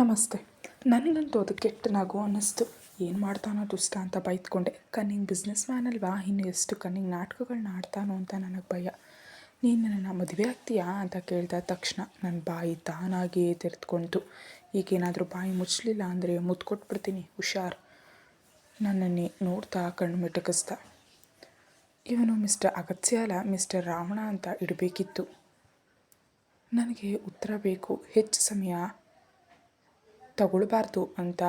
ನಮಸ್ತೆ. ನನಗಂತೂ ಅದು ಕೆಟ್ಟ ನಗು ಅನ್ನಿಸ್ತು. ಏನು ಮಾಡ್ತಾನೋ ದುಷ್ಟ ಅಂತ ಬೈದ್ಕೊಂಡೆ ಕನ್ನಿಂಗ್ ಬಿಸ್ನೆಸ್ ಮ್ಯಾನ್ ಅಲ್ವಾ? ಇನ್ನು ಎಷ್ಟು ಕನ್ನಿಂಗ್ ನಾಟಕಗಳನ್ನ ಆಡ್ತಾನೋ ಅಂತ ನನಗೆ ಭಯ. ನೀನು ನನ್ನ ಮದುವೆ ಆಗ್ತೀಯಾ ಅಂತ ಕೇಳಿದ ತಕ್ಷಣ ನನ್ನ ಬಾಯಿ ತಾನಾಗಿಯೇ ತೆರೆದುಕೊಂತು ಈಗೇನಾದರೂ ಬಾಯಿ ಮುಚ್ಚಲಿಲ್ಲ ಅಂದರೆ ಮುದ್ದು ಕೊಟ್ಬಿಡ್ತೀನಿ ಹುಷಾರ್. ನನ್ನನ್ನೇ ನೋಡ್ತಾ ಕಣ್ಣು ಮಿಟಕಿಸ್ದ. ಇವನು ಮಿಸ್ಟರ್ ಅಗತ್ಯ ಅಲ್ಲ ಮಿಸ್ಟರ್ ರಾವಣ ಅಂತ ಇಡಬೇಕಿತ್ತು. ನನಗೆ ಉತ್ತರ ಬೇಕು. ಹೆಚ್ಚು ಸಮಯ ತಗೊಳ್ಬಾರ್ದು ಅಂತ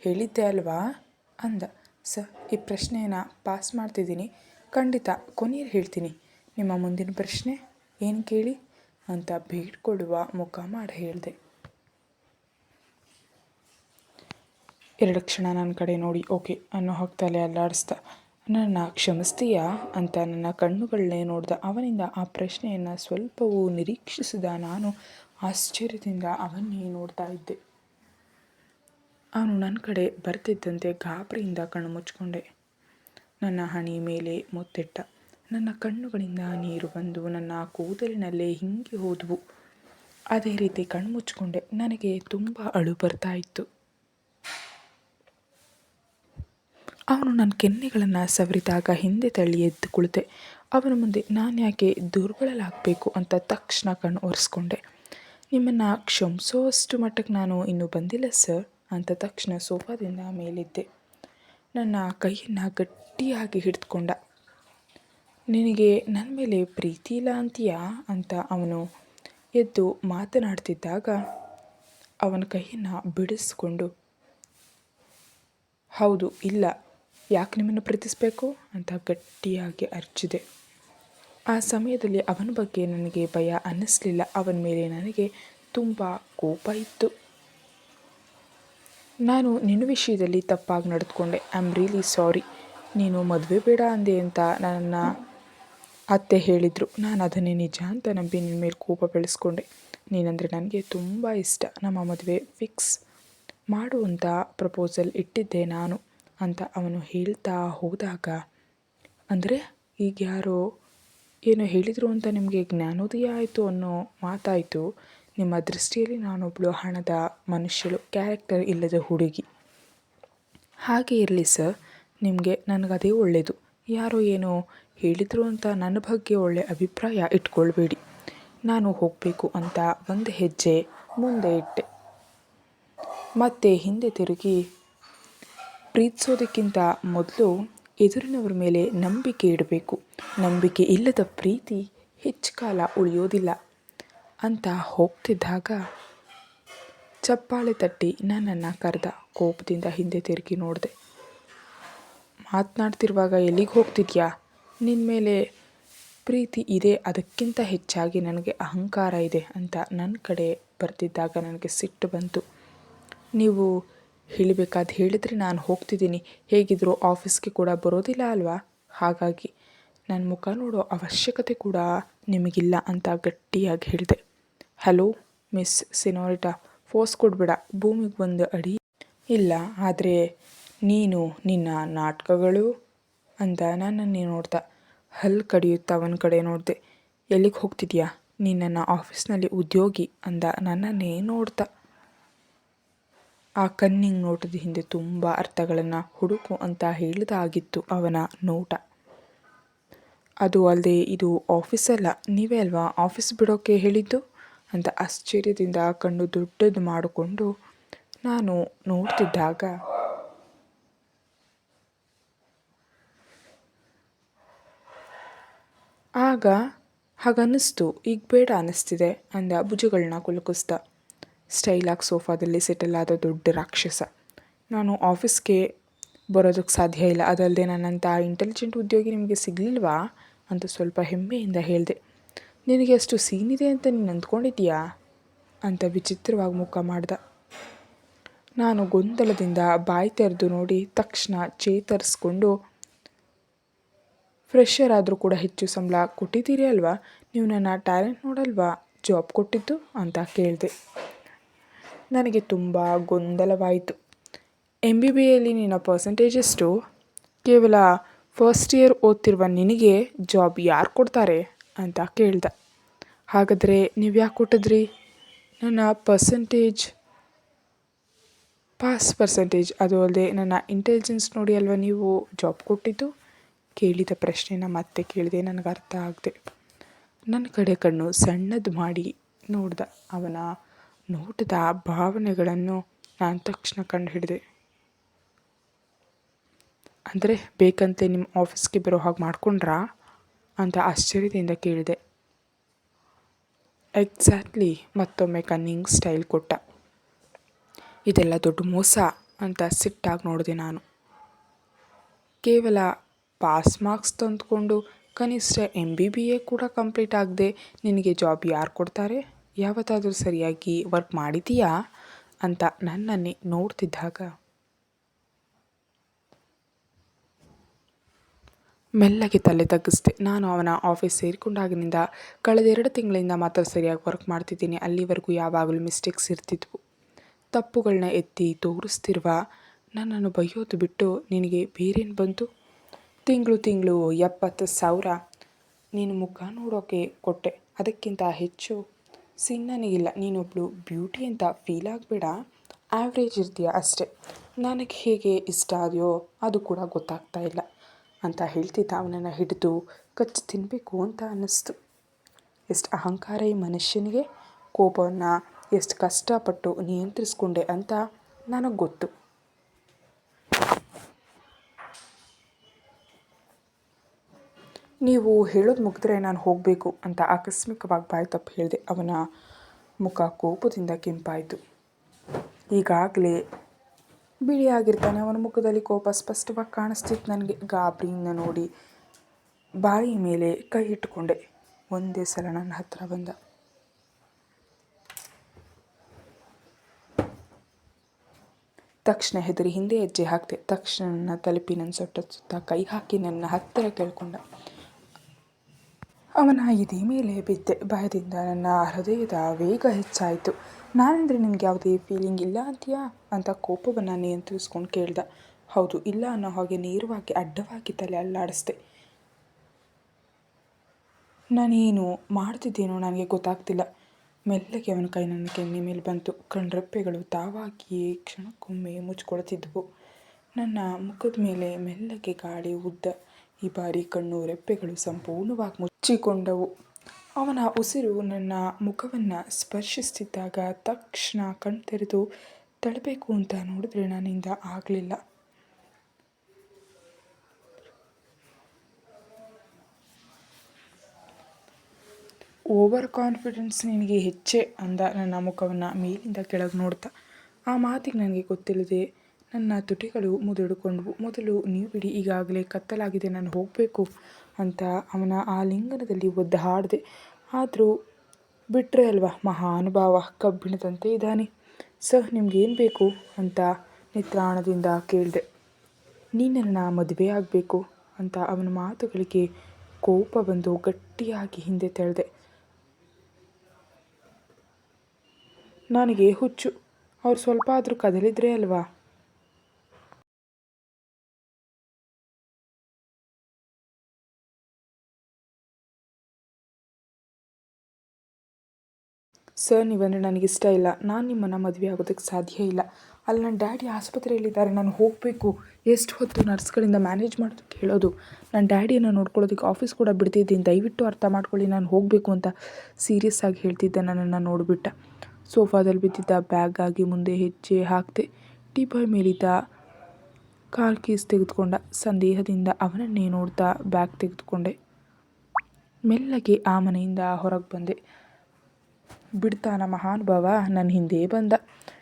ಹೇಳಿದ್ದೆ ಅಲ್ವಾ? ಅಂದ. ಸರ್, ಈ ಪ್ರಶ್ನೆಯನ್ನು ಪಾಸ್ ಮಾಡ್ತಿದ್ದೀನಿ. ಖಂಡಿತ ಕೊನೆಯಲ್ಲಿ ಹೇಳ್ತೀನಿ. ನಿಮ್ಮ ಮುಂದಿನ ಪ್ರಶ್ನೆ ಏನು ಕೇಳಿ? ಅಂತ ಬೇಡ್ಕೊಳ್ಳುವ ಮುಖ ಮಾಡಿ ಹೇಳಿದೆ. ಎರಡು ಕ್ಷಣ ನನ್ನ ಕಡೆ ನೋಡಿ. ಓಕೆ, ಅನ್ನೋ ಹಾಕ್ತಲೇ ಅಲ್ಲಾಡಿಸ್ದ. ನನ್ನ ಕ್ಷಮಿಸ್ತೀಯಾ? ಅಂತ ನನ್ನ ಕಣ್ಣುಗಳನ್ನೇ ನೋಡ್ದ. ಅವನಿಂದ ಆ ಪ್ರಶ್ನೆಯನ್ನು ಸ್ವಲ್ಪವೂ ನಿರೀಕ್ಷಿಸಿದ ನಾನು ಆಶ್ಚರ್ಯದಿಂದ ಅವನ್ನೇ ನೋಡ್ತಾ ಇದ್ದೆ. ಅವನು ನನ್ನ ಕಡೆ ಬರ್ತಿದ್ದಂತೆ ಗಾಬರಿಯಿಂದ ಕಣ್ಣು ಮುಚ್ಕೊಂಡೆ ನನ್ನ ಹಣಿ ಮೇಲೆ ಮುತ್ತಿಟ್ಟ. ನನ್ನ ಕಣ್ಣುಗಳಿಂದ ನೀರು ಬಂದು ನನ್ನ ಕೂದಲಿನಲ್ಲೇ ಹಿಂಗೆ ಹೋದವು. ಅದೇ ರೀತಿ ಕಣ್ಣು ಮುಚ್ಕೊಂಡೆ ನನಗೆ ತುಂಬ ಅಳು ಬರ್ತಾ ಇತ್ತು. ಅವನು ನನ್ನ ಕೆನ್ನೆಗಳನ್ನು ಸವರಿದಾಗ ಹಿಂದೆ ತಳ್ಳಿ ಎದ್ದು ಕುಳಿತೆ. ಅವನ ಮುಂದೆ ನಾನು ಯಾಕೆ ದುರ್ಬಲಲಾಗಬೇಕು ಅಂತ ತಕ್ಷಣ ಕಣ್ಣು ಒರೆಸ್ಕೊಂಡೆ. ನಿಮ್ಮನ್ನು ಕ್ಷಮಿಸೋಷ್ಟು ಮಟ್ಟಕ್ಕೆ ನಾನು ಇನ್ನೂ ಬಂದಿಲ್ಲ, ಸರ್. ಅಂತ ತಕ್ಷಣ ಸೋಫಾದಿಂದ ಮೇಲಿದ್ದೆ. ನನ್ನ ಕೈಯನ್ನು ಗಟ್ಟಿಯಾಗಿ ಹಿಡಿದುಕೊಂಡ. ನಿನಗೆ ನನ್ನ ಮೇಲೆ ಪ್ರೀತಿ ಇಲ್ಲ ಅಂತೀಯಾ? ಅಂತ ಅವನು ಎದ್ದು ಮಾತನಾಡ್ತಿದ್ದಾಗ ಅವನ ಕೈಯನ್ನು ಬಿಡಿಸ್ಕೊಂಡು, ಹೌದು, ಇಲ್ಲ. ಯಾಕೆ ನಿಮ್ಮನ್ನು ಪ್ರೀತಿಸಬೇಕು? ಅಂತ ಗಟ್ಟಿಯಾಗಿ ಅರ್ಚಿದೆ. ಆ ಸಮಯದಲ್ಲಿ ಅವನ ಬಗ್ಗೆ ನನಗೆ ಭಯ ಅನ್ನಿಸ್ಲಿಲ್ಲ. ಅವನ ಮೇಲೆ ನನಗೆ ತುಂಬ ಕೋಪ ಇತ್ತು. ನಾನು ನಿನ್ನ ವಿಷಯದಲ್ಲಿ ತಪ್ಪಾಗಿ ನಡೆದುಕೊಂಡೆ. ಐ ಆಮ್ ರಿಯಲಿ ಸಾರಿ ನೀನು ಮದುವೆ ಬೇಡ ಅಂದೆ ಅಂತ ನನ್ನ ಅತ್ತೆ ಹೇಳಿದರು. ನಾನು ಅದನ್ನೇ ನಿಜ ಅಂತ ನಂಬಿ ನಿನ್ನ ಮೇಲೆ ಕೋಪ ಬೆಳೆಸ್ಕೊಂಡೆ. ನೀನಂದರೆ ನನಗೆ ತುಂಬ ಇಷ್ಟ. ನಮ್ಮ ಮದುವೆ ಫಿಕ್ಸ್ ಮಾಡುವಂಥ ಪ್ರಪೋಸಲ್ ಇಟ್ಟಿದ್ದೆ ನಾನು ಅಂತ ಅವನು ಹೇಳ್ತಾ ಹೋದಾಗ, ಅಂದರೆ ಈಗ ಯಾರೋ ಏನೋ ಹೇಳಿದರು ಅಂತ ನಿಮಗೆ ಜ್ಞಾನೋದಯ ಆಯಿತು ಅನ್ನೋ ಮಾತಾಯಿತು. ನಿಮ್ಮ ದೃಷ್ಟಿಯಲ್ಲಿ ನಾನೊಬ್ಬಳು ಹಣದ ಮನುಷ್ಯಳು ಕ್ಯಾರೆಕ್ಟರ್ ಇಲ್ಲದ ಹುಡುಗಿ. ಹಾಗೆ ಇರಲಿ ಸರ್ ನಿಮಗೆ ನನಗದೇ ಒಳ್ಳೆಯದು ಯಾರೋ ಏನೋ ಹೇಳಿದರು ಅಂತ ನನ್ನ ಬಗ್ಗೆ ಒಳ್ಳೆಯ ಅಭಿಪ್ರಾಯ ಇಟ್ಕೊಳ್ಬೇಡಿ. ನಾನು ಹೋಗಬೇಕು ಅಂತ ಒಂದು ಹೆಜ್ಜೆ ಮುಂದೆ ಇಟ್ಟೆ. ಮತ್ತೆ ಹಿಂದೆ ತಿರುಗಿ ಪ್ರೀತಿಸೋದಕ್ಕಿಂತ ಮೊದಲು ಎದುರಿನವರ ಮೇಲೆ ನಂಬಿಕೆ ಇಡಬೇಕು. ನಂಬಿಕೆ ಇಲ್ಲದ ಪ್ರೀತಿ ಹೆಚ್ಚು ಕಾಲ ಉಳಿಯೋದಿಲ್ಲ. ಅಂತ ಹೋಗ್ತಿದ್ದಾಗ ಚಪ್ಪಾಳೆ ತಟ್ಟಿ ನನ್ನನ್ನು ಕರೆದ ಕೋಪದಿಂದ ಹಿಂದೆ ತಿರುಗಿ ನೋಡಿದೆ. ಮಾತನಾಡ್ತಿರುವಾಗ ಎಲ್ಲಿಗೆ ಹೋಗ್ತಿದ್ಯಾ? ನಿನ್ನ ಮೇಲೆ ಪ್ರೀತಿ ಇದೆ, ಅದಕ್ಕಿಂತ ಹೆಚ್ಚಾಗಿ ನನಗೆ ಅಹಂಕಾರ ಇದೆ ಅಂತ ನನ್ನ ಕಡೆ ಬರ್ತಿದ್ದಾಗ ನನಗೆ ಸಿಟ್ಟು ಬಂತು. ನೀವು ಹೇಳಬೇಕಾದ ಹೇಳಿದರೆ ನಾನು ಹೋಗ್ತಿದ್ದೀನಿ. ಹೇಗಿದ್ದರೂ ಆಫೀಸ್ಗೆ ಕೂಡ ಬರೋದಿಲ್ಲ ಅಲ್ವಾ? ಹಾಗಾಗಿ ನನ್ನ ಮುಖ ನೋಡೋ ಅವಶ್ಯಕತೆ ಕೂಡ ನಿಮಗಿಲ್ಲ ಅಂತ ಗಟ್ಟಿಯಾಗಿ ಹೇಳಿದೆ. ಹಲೋ, ಮಿಸ್ ಸಿನೋರಿಟಾ, ಫೋರ್ಸ್ ಕೊಡ್ಬೇಡ, ಭೂಮಿಗೆ ಒಂದು ಅಡಿ. ಇಲ್ಲ, ಆದರೆ ನೀನು ನಿನ್ನ ನಾಟಕಗಳು ಅಂತ ನನ್ನನ್ನೇ ನೋಡ್ದ ಹಲ್ಲು ಕಡಿಯುತ್ತಾ ಒಂದು ಕಡೆ ನೋಡಿದೆ. ಎಲ್ಲಿಗೆ ಹೋಗ್ತಿದ್ಯಾ? ನಿನ್ನನ್ನು ನನ್ನ ಆಫೀಸ್ನಲ್ಲಿ ಉದ್ಯೋಗಿ ಅಂದ ನನ್ನನ್ನೇ ನೋಡ್ತಾ. ಆ ಕನ್ನಿಂಗ್ ನೋಟದ ಹಿಂದೆ ತುಂಬ ಅರ್ಥಗಳನ್ನು ಹುಡುಕು ಅಂತ ಹೇಳಿದಾಗಿತ್ತು ಅವನ ನೋಟ. ಅದು ಅಲ್ಲದೆ ಇದು ಆಫೀಸಲ್ಲ, ನೀವೇ ಅಲ್ವಾ ಆಫೀಸ್ ಬಿಡೋಕ್ಕೆ ಹೇಳಿದ್ದು? ಅಂತ ಆಶ್ಚರ್ಯದಿಂದ ಕಣ್ಣು ದೊಡ್ಡದು ಮಾಡಿಕೊಂಡು ನಾನು ನೋಡ್ತಿದ್ದಾಗ ಆಗ ಹಾಗನ್ನಿಸ್ತು, ಈಗ ಬೇಡ ಅನ್ನಿಸ್ತಿದೆ ಅಂದ ಭುಜಗಳನ್ನ ಕುಲುಕಿಸ್ದ ಸ್ಟೈಲಾಗಿ ಸೋಫಾದಲ್ಲಿ ಸೆಟಲ್ ಆದ ದೊಡ್ಡ ರಾಕ್ಷಸ. ನಾನು ಆಫೀಸ್ಗೆ ಬರೋದಕ್ಕೆ ಸಾಧ್ಯ ಇಲ್ಲ. ಅದಲ್ಲದೆ ನನ್ನಂಥ ಇಂಟೆಲಿಜೆಂಟ್ ಉದ್ಯೋಗಿ ನಿಮಗೆ ಸಿಗಲಿಲ್ವಾ? ಅಂತ ಸ್ವಲ್ಪ ಹೆಮ್ಮೆಯಿಂದ ಹೇಳಿದೆ. ನಿನಗೆ ಅಷ್ಟು ಸೀನಿದೆ ಅಂತ ನೀನು ಅಂದ್ಕೊಂಡಿದ್ದೀಯಾ? ಅಂತ ವಿಚಿತ್ರವಾಗಿ ಮುಖ ಮಾಡ್ದ. ನಾನು ಗೊಂದಲದಿಂದ ಬಾಯಿ ತೆರೆದು ನೋಡಿ ತಕ್ಷಣ ಚೇತರಿಸ್ಕೊಂಡು, ಫ್ರೆಶರ್ ಆದರೂ ಕೂಡ ಹೆಚ್ಚು ಸಂಬಳ ಕೊಟ್ಟಿದ್ದೀರಿ ಅಲ್ವಾ? ನೀವು ನನ್ನ ಟ್ಯಾಲೆಂಟ್ ನೋಡಲ್ವಾ? ಜಾಬ್ ಕೊಟ್ಟಿದ್ದು? ಅಂತ ಕೇಳಿದೆ. ನನಗೆ ತುಂಬ ಗೊಂದಲವಾಯಿತು. ಎಂ ಬಿ ಬಿ ಎಲ್ಲಿ ನಿನ್ನ ಪರ್ಸೆಂಟೇಜ್ ಎಷ್ಟು ಕೇವಲ ಫಸ್ಟ್ ಇಯರ್ ಓದ್ತಿರುವ ನಿನಗೆ ಜಾಬ್ ಯಾರು ಕೊಡ್ತಾರೆ? ಅಂತ ಕೇಳ್ದೆ. ಹಾಗಾದರೆ ನೀವು ಯಾಕೆ ಕೊಟ್ಟಿದ್ರಿ? ನನ್ನ ಪರ್ಸೆಂಟೇಜ್ ಪಾಸ್ ಪರ್ಸೆಂಟೇಜ್ ಅದು ಅಲ್ಲದೆ ನನ್ನ ಇಂಟೆಲಿಜೆನ್ಸ್ ನೋಡಿ ಅಲ್ವಾ ನೀವು ಜಾಬ್ ಕೊಟ್ಟಿದ್ದು? ಕೇಳಿದ ಪ್ರಶ್ನೆನ ಮತ್ತೆ ಕೇಳಿದೆ ನನಗೆ ಅರ್ಥ ಆಗದೆ. ನನ್ನ ಕಡೆ ಕಣ್ಣು ಸಣ್ಣದು ಮಾಡಿ ನೋಡ್ದ. ಅವನ ನೋಟದ ಭಾವನೆಗಳನ್ನು ನಾನು ತಕ್ಷಣ ಕಂಡು ಹಿಡಿದೆ. ಅಂದರೆ ಬೇಕಂತೆ ನಿಮ್ಮ ಆಫೀಸ್ಗೆ ಬರೋ ಹಾಗೆ ಮಾಡ್ಕೊಂಡ್ರಾ? ಅಂತ ಆಶ್ಚರ್ಯದಿಂದ ಕೇಳಿದೆ. ಎಕ್ಸಾಕ್ಟ್ಲಿ ಮತ್ತೊಮ್ಮೆ ಕನ್ನಿಂಗ್ ಸ್ಟೈಲ್ ಕೊಟ್ಟ. ಇದೆಲ್ಲ ದೊಡ್ಡ ಮೋಸ ಅಂತ ಸಿಟ್ಟಾಗಿ ನೋಡಿದೆ ನಾನು. ಕೇವಲ ಪಾಸ್ ಮಾರ್ಕ್ಸ್ ತಂದುಕೊಂಡು ಕನಿಷ್ಠ ಎಂ ಬಿ ಬಿ ಎ ಕೂಡ ಕಂಪ್ಲೀಟ್ ಆಗದೆ ನಿನಗೆ ಜಾಬ್ ಯಾರು ಕೊಡ್ತಾರೆ? ಯಾವತ್ತಾದರೂ ಸರಿಯಾಗಿ ವರ್ಕ್ ಮಾಡಿದೀಯಾ ಅಂತ ನನ್ನನ್ನೇ ನೋಡ್ತಿದ್ದಾಗ ಮೆಲ್ಲಗೆ ತಲೆ ತಗ್ಗಿಸಿದೆ. ನಾನು ಅವನ ಆಫೀಸ್ ಸೇರಿಕೊಂಡಾಗಿನಿಂದ ಕಳೆದ ಎರಡು ತಿಂಗಳಿಂದ ಮಾತ್ರ ಸರಿಯಾಗಿ ವರ್ಕ್ ಮಾಡ್ತಿದ್ದೀನಿ. ಅಲ್ಲಿವರೆಗೂ ಯಾವಾಗಲೂ ಮಿಸ್ಟೇಕ್ಸ್ ಇರ್ತಿದ್ವು. ತಪ್ಪುಗಳನ್ನ ಎತ್ತಿ ತೋರಿಸ್ತಿರುವ ನನ್ನನ್ನು ಬೈಯೋದು ಬಿಟ್ಟು ನಿನಗೆ ಬೇರೇನು ಬಂತು? ತಿಂಗಳು ತಿಂಗಳು ಎಪ್ಪತ್ತು ಸಾವಿರ ನೀನು ಮುಖ ನೋಡೋಕೆ ಕೊಟ್ಟೆ. ಅದಕ್ಕಿಂತ ಹೆಚ್ಚು ಸಿನ್ ನನಗಿಲ್ಲ ನೀನೊಬ್ಬಳು ಬ್ಯೂಟಿ ಅಂತ ಫೀಲ್ ಆಗಬೇಡ. ಆ್ಯಾವ್ರೇಜ್ ಇರ್ತೀಯ ಅಷ್ಟೇ. ನನಗೆ ಹೇಗೆ ಇಷ್ಟ ಅದೆಯೋ ಅದು ಕೂಡ ಗೊತ್ತಾಗ್ತಾ ಇಲ್ಲ. ಅಂತ ಹೇಳ್ತಿದ್ದ ಅವನನ್ನು ಹಿಡಿದು ಕಚ್ಚಿ ತಿನ್ನಬೇಕು ಅಂತ ಅನ್ನಿಸ್ತು. ಎಷ್ಟು ಅಹಂಕಾರ ಈ ಮನುಷ್ಯನಿಗೆ. ಕೋಪವನ್ನು ಎಷ್ಟು ಕಷ್ಟಪಟ್ಟು ನಿಯಂತ್ರಿಸ್ಕೊಂಡೆ ಅಂತ ನನಗೆ ಗೊತ್ತು. ನೀವು ಹೇಳೋದು ಮುಗಿದ್ರೆ ನಾನು ಹೋಗಬೇಕು ಅಂತ ಆಕಸ್ಮಿಕವಾಗಿ ಬಾಯಿ ತಪ್ಪು ಹೇಳಿದೆ ಅವನ ಮುಖ ಕೋಪದಿಂದ ಕೆಂಪಾಯಿತು. ಈಗಾಗಲೇ ಬಿಳಿಯಾಗಿರ್ತಾನೆ. ಅವನ ಮುಖದಲ್ಲಿ ಕೋಪ ಸ್ಪಷ್ಟವಾಗಿ ಕಾಣಿಸ್ತಿತ್ತು ನನಗೆ. ಗಾಬರಿಯಿಂದ ನೋಡಿ ಬಾಯಿ ಮೇಲೆ ಕೈ ಇಟ್ಟುಕೊಂಡೆ. ಒಂದೇ ಸಲ ನನ್ನ ಹತ್ರ ಬಂದ. ತಕ್ಷಣ ಹೆದರಿ ಹಿಂದೆ ಹೆಜ್ಜೆ ಹಾಕಿದೆ. ತಕ್ಷಣ ನನ್ನ ತಲುಪಿ ನನ್ನ ಸೊಟ್ಟ ಸುತ್ತ ಕೈ ಹಾಕಿ ನನ್ನ ಹತ್ತಿರ ಕೇಳ್ಕೊಂಡ. ಅವನ ಇದೇ ಮೇಲೆ ಬಿದ್ದೆ. ಭಯದಿಂದ ನನ್ನ ಹೃದಯದ ವೇಗ ಹೆಚ್ಚಾಯಿತು. ನಾನೆಂದರೆ ನಿನಗೆ ಯಾವುದೇ ಫೀಲಿಂಗ್ ಇಲ್ಲ ಅಂತೀಯಾ? ಅಂತ ಕೋಪವನ್ನು ನಿಯಂತ್ರಿಸ್ಕೊಂಡು ಕೇಳ್ದ. ಹೌದು, ಇಲ್ಲ ಅನ್ನೋ ಹಾಗೆ ನೇರವಾಗಿ ಅಡ್ಡವಾಗಿ ತಲೆ ಅಲ್ಲಾಡಿಸ್ದೆ. ನಾನೇನು ಮಾಡ್ತಿದ್ದೇನೋ ನನಗೆ ಗೊತ್ತಾಗ್ತಿಲ್ಲ. ಮೆಲ್ಲಗೆ ಅವನ ಕೈ ನನ್ನ ಕೆನ್ನೆ ಮೇಲೆ ಬಂತು. ಕಣ್ರೆಪ್ಪೆಗಳು ತಾವಾಗಿಯೇ ಕ್ಷಣಕ್ಕೊಮ್ಮೆ ಮುಚ್ಕೊಳ್ತಿದ್ದವು ನನ್ನ ಮುಖದ ಮೇಲೆ ಮೆಲ್ಲಗೆ ಗಾಳಿ ಉದ್ದ. ಈ ಬಾರಿ ಕಣ್ಣು ರೆಪ್ಪೆಗಳು ಸಂಪೂರ್ಣವಾಗಿ ಮುಚ್ಚಿಕೊಂಡವು. ಅವನ ಉಸಿರು ನನ್ನ ಮುಖವನ್ನು ಸ್ಪರ್ಶಿಸ್ತಿದ್ದಾಗ ತಕ್ಷಣ ಕಣ್ತೆರೆದು ತಳಬೇಕು ಅಂತ ನೋಡಿದ್ರೆ ನನ್ನಿಂದ ಆಗಲಿಲ್ಲ. ಓವರ್ ಕಾನ್ಫಿಡೆನ್ಸ್ ನಿನಗೆ ಹೆಚ್ಚೆ ಅಂದ ನನ್ನ ಮುಖವನ್ನು ಮೇಲಿಂದ ಕೆಳಗೆ ನೋಡ್ತಾ. ಆ ಮಾತಿಗೆ ನನಗೆ ಗೊತ್ತಿಲ್ಲದೆ ನನ್ನ ತುಟಿಗಳು ಮುದುಡಿಕೊಂಡವು. ಮೊದಲು ನೀವು ಬಿಡಿ ಈಗಾಗಲೇ ಕತ್ತಲಾಗಿದೆ, ನಾನು ಹೋಗಬೇಕು. ಅಂತ ಅವನ ಆ ಲಿಂಗನದಲ್ಲಿ ಒದ್ದು ಹಾಡಿದೆ. ಆದರೂ ಬಿಟ್ಟರೆ ಅಲ್ವಾ ಮಹಾನುಭಾವ ಕಬ್ಬಿಣದಂತೆ ಇದ್ದಾನೆ. ಸರ್, ನಿಮ್ಗೇನು ಬೇಕು? ಅಂತ ನಿತ್ರಾಣದಿಂದ ಕೇಳಿದೆ. ನೀನನ್ನ ಮದುವೆ ಆಗಬೇಕು ಅಂತ ಅವನ ಮಾತುಗಳಿಗೆ ಕೋಪ ಬಂದು ಗಟ್ಟಿಯಾಗಿ ಹಿಂದೆ ತೆಳೆದೆ. ನನಗೆ ಹುಚ್ಚು. ಅವ್ರು ಸ್ವಲ್ಪ ಆದರೂ ಕದಲಿದ್ರೆ ಅಲ್ವಾ? ಸರ್ ನೀವಂದರೆ ನನಗಿಷ್ಟ ಇಲ್ಲ. ನಾನು ನಿಮ್ಮನ್ನು ಮದುವೆ ಆಗೋದಕ್ಕೆ ಸಾಧ್ಯ ಇಲ್ಲ. ಅಲ್ಲಿ ನನ್ನ ಡ್ಯಾಡಿ ಆಸ್ಪತ್ರೆಯಲ್ಲಿದ್ದಾರೆ. ನಾನು ಹೋಗಬೇಕು. ಎಷ್ಟು ಹೊತ್ತು ನರ್ಸ್ಗಳಿಂದ ಮ್ಯಾನೇಜ್ ಮಾಡೋದು ಕೇಳೋದು ನನ್ನ ಡ್ಯಾಡಿಯನ್ನು ನೋಡ್ಕೊಳ್ಳೋದಕ್ಕೆ ಆಫೀಸ್ ಕೂಡ ಬಿಡ್ತಿದ್ದೀನಿ. ದಯವಿಟ್ಟು ಅರ್ಥ ಮಾಡ್ಕೊಳ್ಳಿ. ನಾನು ಹೋಗಬೇಕು ಅಂತ ಸೀರಿಯಸ್ ಆಗಿ ಹೇಳ್ತಿದ್ದೆ. ನನ್ನನ್ನು ನೋಡಿಬಿಟ್ಟ. ಸೋಫಾದಲ್ಲಿ ಬಿದ್ದಿದ್ದ ಆಗಿ ಮುಂದೆ ಹೆಜ್ಜೆ ಹಾಕಿದೆ ಟೀಪಾಯ್ ಮೇಲಿದ್ದ ಕಾರ್ ಕೀಸ್ ತೆಗೆದುಕೊಂಡ ಸಂದೇಹದಿಂದ ಅವನನ್ನೇ ನೋಡ್ತಾ ಬ್ಯಾಗ್ ತೆಗೆದುಕೊಂಡೆ. ಮೆಲ್ಲಗೆ ಆ ಮನೆಯಿಂದ ಹೊರಗೆ ಬಂದೆ. ಬಿಡ್ತಾನ ಮಹಾನುಭಾವ ನನ್ನ ಹಿಂದೆ ಬಂದ.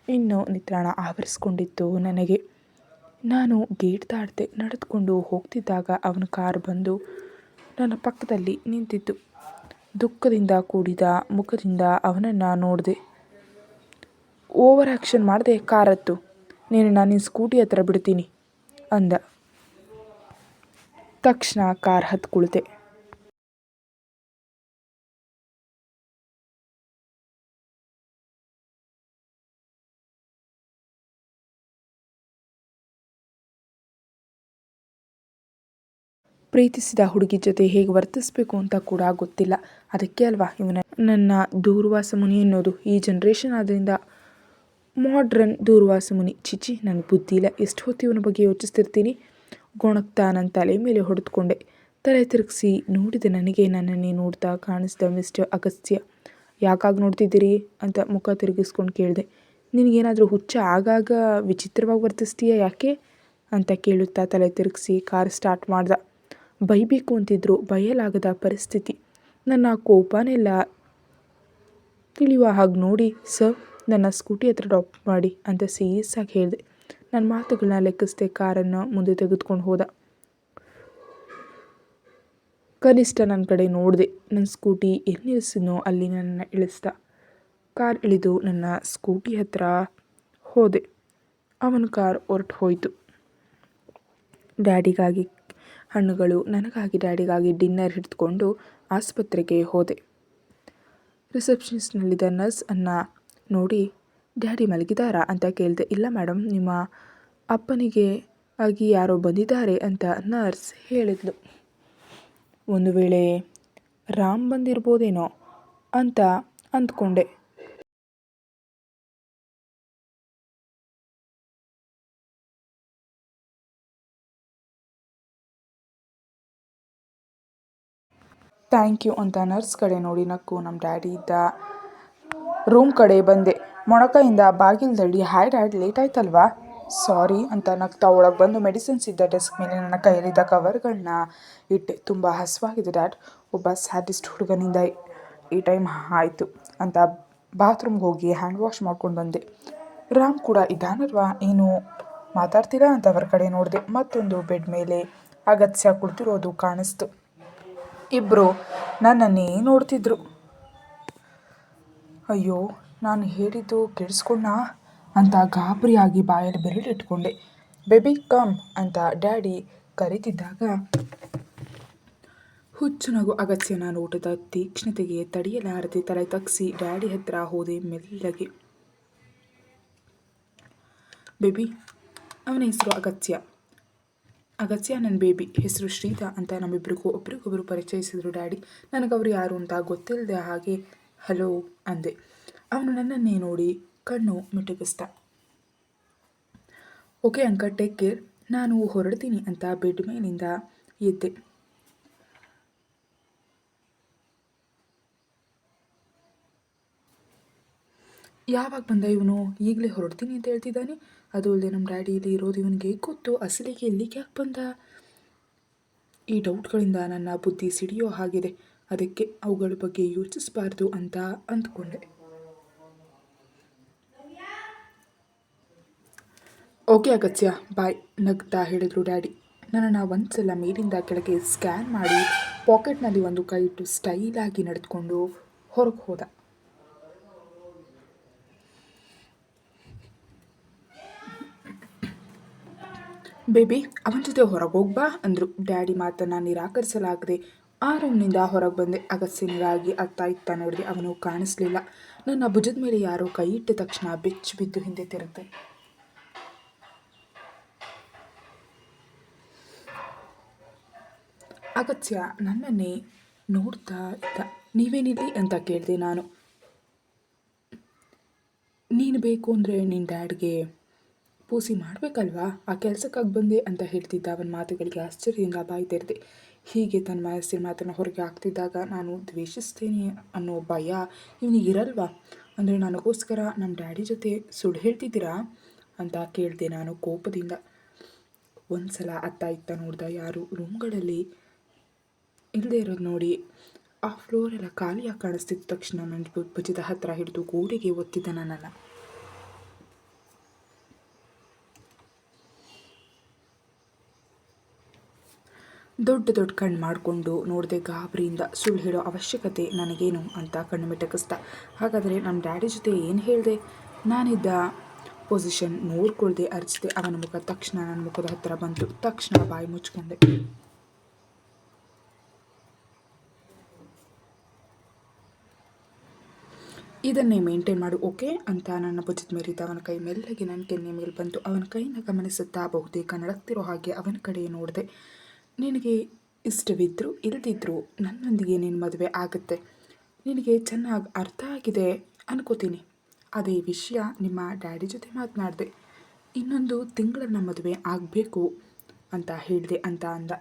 ಇನ್ನು ನಿತ್ರಾಣ ಆವರಿಸ್ಕೊಂಡಿತ್ತು ನನಗೆ. ನಾನು ಗೇಟ್ ದಾಡ್ದೆ ನಡೆದುಕೊಂಡು ಹೋಗ್ತಿದ್ದಾಗ ಅವನ ಕಾರ್ ಬಂದು ನನ್ನ ಪಕ್ಕದಲ್ಲಿ ನಿಂತಿತ್ತು. ದುಃಖದಿಂದ ಕೂಡಿದ ಮುಖದಿಂದ ಅವನನ್ನು ನೋಡಿದೆ. ಓವರ್ ಆ್ಯಕ್ಷನ್ ಮಾಡದೆ ಕಾರತ್ತು. ನೀನು ನಾನು ನಿನ್ನ ಸ್ಕೂಟಿ ಹತ್ರ ಬಿಡ್ತೀನಿ ಅಂದ. ತಕ್ಷಣ ಕಾರ್ ಹತ್ತು ಪ್ರೀತಿಸಿದ ಹುಡುಗಿ ಜೊತೆ ಹೇಗೆ ವರ್ತಿಸಬೇಕು ಅಂತ ಕೂಡ ಗೊತ್ತಿಲ್ಲ. ಅದಕ್ಕೆ ಅಲ್ವಾ ಇವನ ನನ್ನ ದೂರ್ವಾಸ ಮುನಿ ಅನ್ನೋದು. ಈ ಜನ್ರೇಷನ್ ಆದ್ದರಿಂದ ಮಾಡ್ರನ್ ದೂರ್ವಾಸ ಮುನಿ. ಚಿಚಿ ನನಗೆ ಬುದ್ಧಿ ಇಲ್ಲ. ಎಷ್ಟು ಹೊತ್ತು ಇವನ ಬಗ್ಗೆ ಯೋಚಿಸ್ತಿರ್ತೀನಿ? ಗೊಣಗ್ತಾ ನನ್ನ ತಲೆ ಮೇಲೆ ಹೊಡೆದುಕೊಂಡೆ. ತಲೆ ತಿರುಗಿಸಿ ನೋಡಿದೆ ನನಗೆ ನನ್ನನ್ನೇ ನೋಡ್ತಾ ಕಾಣಿಸ್ದ ಮಿಸ್ಟರ್ ಅಗಸ್ತ್ಯ. ಯಾಕಾಗಿ ನೋಡ್ತಿದ್ದೀರಿ ಅಂತ ಮುಖ ತಿರುಗಿಸ್ಕೊಂಡು ಕೇಳಿದೆ. ನಿನಗೇನಾದರೂ ಹುಚ್ಚ ಆಗಾಗ ವಿಚಿತ್ರವಾಗಿ ವರ್ತಿಸ್ತೀಯಾ ಯಾಕೆ? ಅಂತ ಕೇಳುತ್ತಾ ತಲೆ ತಿರುಗಿಸಿ ಕಾರ್ ಸ್ಟಾರ್ಟ್ ಮಾಡ್ದ. ಬೈಬೇಕು ಅಂತಿದ್ರು, ಬಯಲಾಗದ ಪರಿಸ್ಥಿತಿ. ನನ್ನ ಕೋಪನೆಲ್ಲ ತಿಳಿಯುವ ಹಾಗೆ ನೋಡಿ, ಸರ್, ನನ್ನ ಸ್ಕೂಟಿ ಹತ್ರ ಡ್ರಾಪ್ ಮಾಡಿ ಅಂತ ಸೀರಿಯಸ್ ಆಗಿ ಹೇಳಿದೆ. ನನ್ನ ಮಾತುಗಳನ್ನ ಲೆಕ್ಕಿಸದೆ ಕಾರನ್ನು ಮುಂದೆ ತೆಗೆದುಕೊಂಡು ಹೋದ. ಕನಿಷ್ಠ ನನ್ನ ಕಡೆ ನೋಡಿದೆ, ನನ್ನ ಸ್ಕೂಟಿ ಎಲ್ಲಿ ನಿಲ್ಲಿಸಿದ್ನೋ ಅಲ್ಲಿ ನನ್ನ ಇಳಿಸ್ದ. ಕಾರ್ ಇಳಿದು ನನ್ನ ಸ್ಕೂಟಿ ಹತ್ರ ಹೋದೆ. ಅವನ ಕಾರ್ ಹೊರಟು ಹೋಯಿತು ಡ್ಯಾಡಿಗಾಗಿ ಹಣ್ಣುಗಳು ನನಗಾಗಿ ಡ್ಯಾಡಿಗಾಗಿ ಡಿನ್ನರ್ ಹಿಡಿದುಕೊಂಡು ಆಸ್ಪತ್ರೆಗೆ ಹೋದೆ. ರಿಸೆಪ್ಷನಿಸ್ಟ್ನಲ್ಲಿದ್ದ ನರ್ಸ್ ಅನ್ನು ನೋಡಿ, ಡ್ಯಾಡಿ ಮಲಗಿದಾರಾ? ಅಂತ ಕೇಳಿದೆ. ಇಲ್ಲ ಮೇಡಮ್ ನಿಮ್ಮ ಅಪ್ಪನಿಗೆ ಆಗಿ ಯಾರೋ ಬಂದಿದ್ದಾರೆ ಅಂತ ನರ್ಸ್ ಹೇಳಿದ್ಲು. ಒಂದು ವೇಳೆ ರಾಮ್ ಬಂದಿರ್ಬೋದೇನೋ? ಅಂತ ಅಂದ್ಕೊಂಡೆ. ಥ್ಯಾಂಕ್ ಯು ಅಂತ ನರ್ಸ್ ಕಡೆ ನೋಡಿ ನಕ್ಕು ನಮ್ಮ ಡ್ಯಾಡಿ ಇದ್ದ ರೂಮ್ ಕಡೆ ಬಂದೆ. ಮೊಣಕೈಯಿಂದ ಬಾಗಿಲು ತಳ್ಳಿ ಹಾಯ್ ಡ್ಯಾಡ್ ಲೇಟ್ ಆಯ್ತಲ್ವಾ? ಸಾರಿ ಅಂತ ನಗ್ತಾ ಒಳಗೆ ಬಂದು ಮೆಡಿಸಿನ್ಸ್ ಇದ್ದ ಡೆಸ್ಕ್ ಮೇಲೆ ನನ್ನ ಕೈಯಲ್ಲಿದ್ದ ಕವರ್ಗಳನ್ನ ಇಟ್ಟೆ. ತುಂಬ ಹಸುವಾಗಿದೆ ಡ್ಯಾಡ್. ಒಬ್ಬ ಸ್ಯಾಟಿಸ್ಟ್ ಹುಡುಗನಿಂದ ಈ ಟೈಮ್ ಆಯಿತು ಅಂತ ಬಾತ್ರೂಮ್ಗೆ ಹೋಗಿ ಹ್ಯಾಂಡ್ ವಾಶ್ ಮಾಡ್ಕೊಂಡು ಬಂದೆ. ರಾಮ್ ಕೂಡ ಇದಾನಲ್ವಾ ಏನು ಮಾತಾಡ್ತೀರಾ ಅಂತ ಅವರ ಕಡೆ ನೋಡಿದೆ. ಮತ್ತೊಂದು ಬೆಡ್ ಮೇಲೆ ಅಗತ್ಯ ಕುಳಿತಿರೋದು ಕಾಣಿಸ್ತು. ಇಬ್ಬರು ನನ್ನನ್ನೇ ನೋಡ್ತಿದ್ರು. ಅಯ್ಯೋ, ನಾನು ಹೇಳಿದ್ದು ಕೆಡಿಸ್ಕೊಂಡ ಅಂತ ಗಾಬರಿಯಾಗಿ ಬಾಯಲ್ಲಿ ಬೆರಳಿಟ್ಕೊಂಡೆ ಬೇಬಿ, ಕಮ್ ಅಂತ ಡ್ಯಾಡಿ ಕರೀತಿದ್ದಾಗ, ಹುಚ್ಚು ನಗು ನಾನು ನೋಟದ ತೀಕ್ಷ್ಣತೆಗೆ ತಡೆಯಲಾರದೆ ತಲೆ ತಗ್ಸಿ ಡ್ಯಾಡಿ ಹತ್ರ ಹೋದೆ ಮೆಲ್ಲಗೆ. ಬೇಬಿ, ಅವನ ಹೆಸರು ಅಗತ್ಯ. ಅಗತ್ಯ ನನ್ನ ಬೇಬಿ. ಹೆಸರು ಶ್ರೀತಾ ಅಂತ ನಮ್ಮಿಬ್ಬರಿಗೂ ಒಬ್ರಿಗೊಬ್ಬರು ಪರಿಚಯಿಸಿದ್ರು ಡ್ಯಾಡಿ. ನನಗವರು ಯಾರು ಅಂತ ಗೊತ್ತಿಲ್ಲದೆ ಹಾಗೆ ಹಲೋ ಅಂದೆ. ಅವನು ನನ್ನನ್ನೇ ನೋಡಿ ಕಣ್ಣು ಮಿಟುಕಿಸ್ದ ಓಕೆ ಅಂಕ ಟೇಕ್ ಕೇರ್. ನಾನು ಹೊರಡ್ತೀನಿ ಅಂತ ಬೆಡ್ ಮೇಲಿಂದ ಎದ್ದೆ. ಯಾವಾಗ ಬಂದ ಇವನು? ಈಗಲೇ ಹೊರಡ್ತೀನಿ ಅಂತ ಹೇಳ್ತಿದ್ದಾನೆ? ಅದು ಅಲ್ಲದೆ ನಮ್ಮ ಡ್ಯಾಡಿ ಇಲ್ಲಿ ಇರೋದು, ಇವನಿಗೆ ಗೊತ್ತು? ಅಸಲಿಗೆ ಇಲ್ಲಿಗೆ ಯಾಕೆ ಬಂದ? ಈ ಡೌಟ್ಗಳಿಂದ ನನ್ನ ಬುದ್ಧಿ ಸಿಡಿಯೋ ಹಾಗಿದೆ. ಅದಕ್ಕೆ ಅವುಗಳ ಬಗ್ಗೆ ಯೋಚಿಸಬಾರ್ದು ಅಂತ ಅಂದ್ಕೊಂಡೆ. ಓಕೆ ಅಗತ್ಯ, ಬಾಯ್, ನಗ್ತಾ ಹೇಳಿದ್ರು ಡ್ಯಾಡಿ. ನನ್ನನ್ನು ಒಂದ್ಸಲ ಮೇಲಿಂದ ಕೆಳಗೆ ಸ್ಕ್ಯಾನ್ ಮಾಡಿ ಪಾಕೆಟ್ನಲ್ಲಿ ಒಂದು ಕೈ ಇಟ್ಟು ಸ್ಟೈಲಾಗಿ ನಡೆದುಕೊಂಡು ಹೊರಗೆ ಹೋದ. ಬೇಬಿ, ಅವನ ಜೊತೆ ಹೊರಗೆ ಹೋಗ್ಬಾ ಅಂದರು. ಡ್ಯಾಡಿ ಮಾತನ್ನು ನಿರಾಕರಿಸಲಾಗದೆ ಆ ರೂಮ್ನಿಂದ ಹೊರಗೆ ಬಂದೆ. ಅಗಸ್ಯನಿಗಾಗಿ ಅತ್ತ ಇತ್ತ ನೋಡಿದೆ ಅವನು ಕಾಣಿಸ್ಲಿಲ್ಲ. ನನ್ನ ಭುಜದ ಮೇಲೆ ಯಾರೋ ಕೈ ಇಟ್ಟ ತಕ್ಷಣ ಬೆಚ್ಚು ಬಿದ್ದು ಹಿಂದೆ ತಿರುತ್ತೆ ಅಗತ್ಯ ನನ್ನನ್ನೇ ನೋಡ್ತಾ ಇದ್ದ. ನೀವೇನಿಲ್ಲಿ ಅಂತ ಕೇಳಿದೆ ನಾನು. ನೀನು ಬೇಕು ಅಂದರೆ ನಿನ್ನ ಡ್ಯಾಡ್ಗೆ ಪೂಸಿ ಮಾಡಬೇಕಲ್ವಾ? ಆ ಕೆಲಸಕ್ಕಾಗಿ ಬಂದೆ ಅಂತ ಹೇಳ್ತಿದ್ದ ಅವನ ಮಾತುಗಳಿಗೆ ಆಶ್ಚರ್ಯದಿಂದ ಬಾಯಿ ತೆರೆದೆ. ಹೀಗೆ ತನ್ನ ಮನಸ್ಸಿನ ಮಾತನ್ನು ಹೊರಗೆ ಹಾಕ್ತಿದ್ದಾಗ ನಾನು ದ್ವೇಷಿಸ್ತೇನೆ ಅನ್ನೋ ಭಯ ಇವನಿಗಿರಲ್ವಾ ಅಂದರೆ ನನಗೋಸ್ಕರ ನಮ್ಮ ಡ್ಯಾಡಿ ಜೊತೆ ಸುಳ್ಳು ಹೇಳ್ತಿದ್ದೀರಾ? ಅಂತ ಕೇಳಿದೆ ನಾನು ಕೋಪದಿಂದ. ಒಂದು ಸಲ ಅತ್ತ ಇತ್ತ ನೋಡ್ದ ಯಾರು ರೂಮ್ಗಳಲ್ಲಿ ಇಲ್ಲದೆ ಇರೋದು ನೋಡಿ ಆ ಫ್ಲೋರೆಲ್ಲ ಖಾಲಿಯಾಗಿ ಕಾಣಿಸ್ತಿದ್ದ ತಕ್ಷಣ ನನ್ನ ಭುಜದ ಹತ್ತಿರ ಹಿಡಿದು ಗೋಡೆಗೆ ಒತ್ತಿದ್ದ ನನ್ನನ್ನು. ದೊಡ್ಡ ದೊಡ್ಡ ಕಣ್ಣು ಮಾಡಿಕೊಂಡು ನೋಡಿದೆ ಗಾಬರಿಯಿಂದ ಸುಳ್ಳು ಹೇಳೋ ಅವಶ್ಯಕತೆ ನನಗೇನು ಅಂತ ಕಣ್ಣು ಮಿಟಕಿಸ್ದ ಹಾಗಾದರೆ ನಮ್ಮ ಡ್ಯಾಡಿ ಜೊತೆ ಏನು ಹೇಳಿದೆ? ನಾನಿದ್ದ ಪೊಸಿಷನ್ ನೋಡ್ಕೊಳ್ದೆ ಅರ್ಜಿದೆ ಅವನ ಮುಖ ತಕ್ಷಣ ನನ್ನ ಮುಖದ ಹತ್ತಿರ ಬಂತು. ತಕ್ಷಣ ಬಾಯಿ ಮುಚ್ಕೊಂಡೆ. ಇದನ್ನೇ ಮೇಂಟೈನ್ ಮಾಡು, ಓಕೆ? ಅಂತ ನನ್ನ ಭುಜದ ಮೇಲಿದ್ದ ಅವನ ಕೈ ಮೆಲ್ಲಗೆ ನನ್ನ ಕೆನ್ನೆ ಮೇಲೆ ಬಂತು. ಅವನ ಕೈನ ಗಮನಿಸುತ್ತಾ ಬಹುತೇಕ ನಡಕ್ತಿರೋ ಹಾಗೆ ಅವನ ಕಡೆ ನೋಡಿದೆ. ನಿನಗೆ ಇಷ್ಟವಿದ್ದರೂ ಇಲ್ಲದಿದ್ದರೂ ನನ್ನೊಂದಿಗೆ ನಿನ್ನ ಮದುವೆ ಆಗುತ್ತೆ. ನಿನಗೆ ಚೆನ್ನಾಗಿ ಅರ್ಥ ಆಗಿದೆ ಅನ್ಕೋತೀನಿ. ಅದೇ ವಿಷಯ ನಿಮ್ಮ ಡ್ಯಾಡಿ ಜೊತೆ ಮಾತನಾಡಿದೆ. ಇನ್ನೊಂದು ತಿಂಗಳನ್ನ ಮದುವೆ ಆಗಬೇಕು ಅಂತ ಹೇಳಿದೆ ಅಂತ ಅಂದ.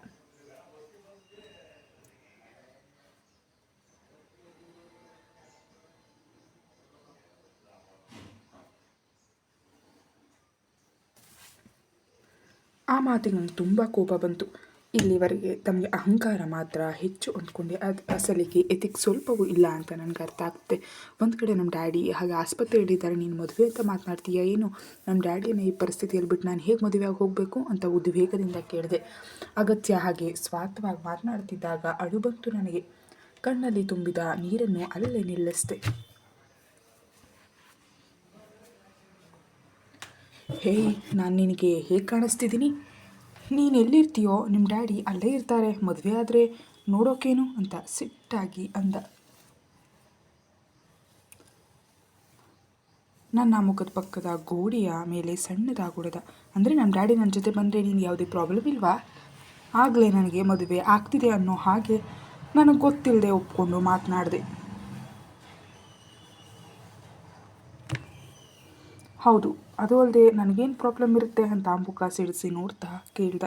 ಆ ಮಾತಿಗೆ ನನಗೆ ತುಂಬ ಕೋಪ ಬಂತು. ಇಲ್ಲಿವರೆಗೆ ತಮಗೆ ಅಹಂಕಾರ ಮಾತ್ರ ಹೆಚ್ಚು ಅಂದ್ಕೊಂಡೆ. ಅದು ಅಸಲಿಗೆ ಎತಿಕ್ ಸ್ವಲ್ಪವೂ ಇಲ್ಲ ಅಂತ ನನಗೆ ಅರ್ಥ ಆಗುತ್ತೆ ಒಂದು ಕಡೆ ನಮ್ಮ ಡ್ಯಾಡಿ ಹಾಗೆ ಆಸ್ಪತ್ರೆ ಆಸ್ಪತ್ರೆಯಲ್ಲಿದ್ದಾರೆ ನೀನು ಮದುವೆ ಅಂತ ಮಾತನಾಡ್ತೀಯ, ಏನು? ನಮ್ಮ ಡ್ಯಾಡಿಯನ್ನು ಈ ಪರಿಸ್ಥಿತಿಯಲ್ಲಿ ಬಿಟ್ಟು ನಾನು ಹೇಗೆ ಮದುವೆಯಾಗಿ ಹೋಗಬೇಕು ಅಂತ ಉದ್ವೇಗದಿಂದ ಕೇಳಿದೆ. ಅಗತ್ಯ ಹಾಗೆ ಸ್ವಾರ್ಥವಾಗಿ ಮಾತನಾಡ್ತಿದ್ದಾಗ ಅಳು ಬಂತು ನನಗೆ. ಕಣ್ಣಲ್ಲಿ ತುಂಬಿದ ನೀರನ್ನು ಅಲ್ಲೇ ನಿಲ್ಲಿಸಿದೆ. ಹೇಯ್ ನಾನು ನಿನಗೆ ಹೇಗೆ ಕಾಣಿಸ್ತಿದ್ದೀನಿ? ನೀನು ಎಲ್ಲಿರ್ತೀಯೋ ನಿಮ್ಮ ಡ್ಯಾಡಿ ಅಲ್ಲೇ ಇರ್ತಾರೆ, ಮದುವೆ ಆದರೆ ನೋಡೋಕೇನು ಅಂತ ಸಿಟ್ಟಾಗಿ ಅಂದ. ನನ್ನ ಮುಖದ ಪಕ್ಕದ ಗೋಡೆಯ ಮೇಲೆ ಸಣ್ಣದಾಗುಡದ. ಅಂದರೆ ನಮ್ಮ ಡ್ಯಾಡಿ ನನ್ನ ಜೊತೆ ಬಂದರೆ ನೀನು ಯಾವುದೇ ಪ್ರಾಬ್ಲಮ್ ಇಲ್ವಾ? ಆಗಲೇ ನನಗೆ ಮದುವೆ ಆಗ್ತಿದೆ ಅನ್ನೋ ಹಾಗೆ ನನಗೆ ಗೊತ್ತಿಲ್ಲದೆ ಒಪ್ಕೊಂಡು ಮಾತನಾಡಿದೆ. ಹೌದು, ಅದು ಅಲ್ಲದೆ ನನಗೇನು ಪ್ರಾಬ್ಲಮ್ ಇರುತ್ತೆ ಅಂತ ಅಂಬುಕ ಸಿಡಿಸಿ ನೋಡ್ತಾ ಕೇಳ್ದ.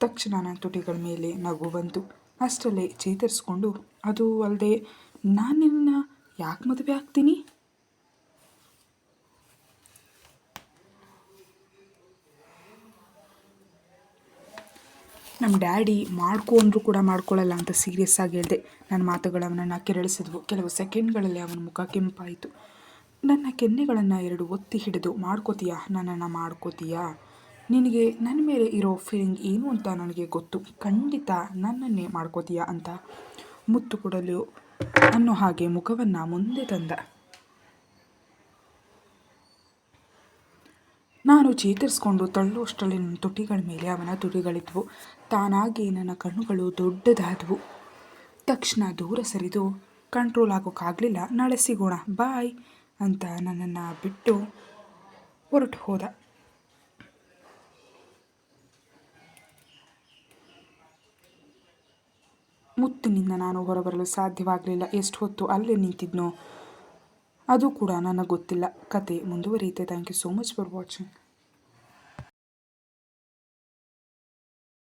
ತಕ್ಷಣ ನನ್ನ ತುಟಿಗಳ ಮೇಲೆ ನಗು ಬಂತು. ಅಷ್ಟರಲ್ಲೇ ಚೇತರಿಸ್ಕೊಂಡು, ಅದು ಅಲ್ಲದೆ ನಾನು ನಿನ್ನ ಯಾಕೆ ಮದುವೆ ಆಗ್ತೀನಿ? ನಮ್ಮ ಡ್ಯಾಡಿ ಮಾಡ್ಕೊ ಅಂದರೂ ಕೂಡ ಮಾಡ್ಕೊಳ್ಳಲ್ಲ ಅಂತ ಸೀರಿಯಸ್ ಆಗಿ ಹೇಳಿದೆ. ನನ್ನ ಮಾತುಗಳು ಅವನನ್ನು ಕೆರಳಿಸಿದ್ವು. ಕೆಲವು ಸೆಕೆಂಡ್ಗಳಲ್ಲಿ ಅವನ ಮುಖ ಕೆಂಪಾಯಿತು. ನನ್ನ ಕೆನ್ನೆಗಳನ್ನು ಎರಡು ಒತ್ತಿ ಹಿಡಿದು, ಮಾಡ್ಕೋತೀಯಾ? ನನ್ನನ್ನು ಮಾಡ್ಕೋತೀಯಾ? ನಿನಗೆ ನನ್ನ ಮೇಲೆ ಇರೋ ಫೀಲಿಂಗ್ ಏನು ಅಂತ ನನಗೆ ಗೊತ್ತು. ಖಂಡಿತ ನನ್ನನ್ನೇ ಮಾಡ್ಕೋತೀಯಾ? ಅಂತ ಮುತ್ತು ಕೊಡಲು ಅನ್ನೋ ಹಾಗೆ ಮುಖವನ್ನು ಮುಂದೆ ತಂದ. ನಾನು ಚೇತರಿಸ್ಕೊಂಡು ತಳ್ಳುವಷ್ಟರಲ್ಲಿ ನನ್ನ ತುಟಿಗಳ ಮೇಲೆ ಅವನ ತುಟಿಗಳಿದ್ವು. ತಾನಾಗಿ ನನ್ನ ಕಣ್ಣುಗಳು ದೊಡ್ಡದಾದವು. ತಕ್ಷಣ ದೂರ ಸರಿದು, ಕಂಟ್ರೋಲ್ ಆಗೋಕ್ಕಾಗಲಿಲ್ಲ. ನಾಳೆ ಸಿಗೋಣ. ಬಾಯ್. ಅಂತ ನನ್ನನ್ನು ಬಿಟ್ಟು ಹೊರಟು ಹೋದ. ಮುತ್ತಿನಿಂದ ನಾನು ಹೊರಬರಲು ಸಾಧ್ಯವಾಗಲಿಲ್ಲ. ಎಷ್ಟು ಹೊತ್ತು ಅಲ್ಲೇ ನಿಂತಿದ್ನೋ ಅದು ಕೂಡ ನನಗೆ ಗೊತ್ತಿಲ್ಲ. ಕತೆ ಮುಂದುವರಿಯುತ್ತೆ. Thank you so much for watching